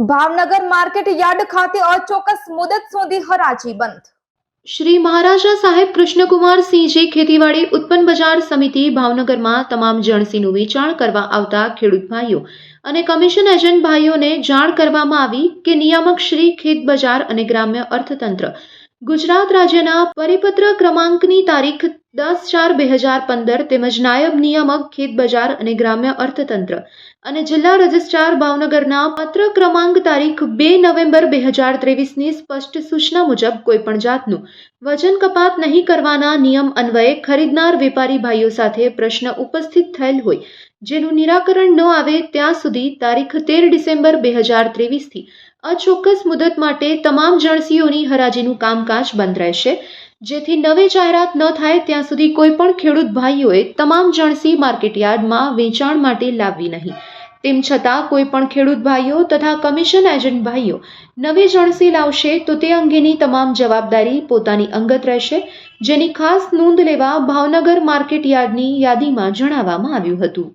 Bhavnagar market yard ખાતે અચોક્કસ મુદત સુધી હરાજી બંધ. શ્રી મહારાજા સાહેબ કૃષ્ણકુમાર સિંહજી ખેતીવાડી ઉત્પન્ન બજાર સમિતિ ભાવનગરમાં તમામ જણસીનું વેચાણ કરવા આવતા ખેડૂત ભાઈઓ અને કમિશન એજન્ટ ભાઈઓને જાણ કરવામાં આવી કે નિયામક શ્રી ખેત બજાર અને ગ્રામ્ય અર્થતંત્ર ગુજરાત રાજ્યના પરિપત્ર ક્રમાંકની તારીખ દસ ચાર બે હજાર પંદર તેમજ નાયબ નિયામક ખેત બજાર અને ગ્રામ્ય અર્થતંત્ર અને જિલ્લા રજિસ્ટ્રાર ભાવનગરના પત્ર ક્રમાંક તારીખ બે નવેમ્બર બે હજાર ત્રેવીસની સ્પષ્ટ સૂચના મુજબ કોઈપણ જાતનું વજન કપાત નહીં કરવાના નિયમ અન્વયે ખરીદનાર વેપારી ભાઈઓ સાથે પ્રશ્ન ઉપસ્થિત થયેલ હોય જેનું નિરાકરણ ન આવે ત્યાં સુધી તારીખ તેર ડિસેમ્બર બે હજાર ત્રેવીસથી અચોક્કસ મુદત માટે તમામ જણસીઓની હરાજીનું કામકાજ બંધ રહેશે. જેથી નવી જાહેરાત ન થાય ત્યાં સુધી કોઈ પણ ખેડૂત ભાઈઓએ તમામ જણસી માર્કેટયાર્ડમાં વેચાણ માટે લાવવી નહીં. તેમ છતાં કોઈ પણ ખેડૂત ભાઈઓ તથા કમિશન એજન્ટ ભાઈઓ નવી જણસી લાવશે તો તે અંગેની તમામ જવાબદારી પોતાની અંગત રહેશે, જેની ખાસ નોંધ લેવા ભાવનગર માર્કેટયાર્ડની યાદીમાં જણાવવામાં આવ્યું હતું.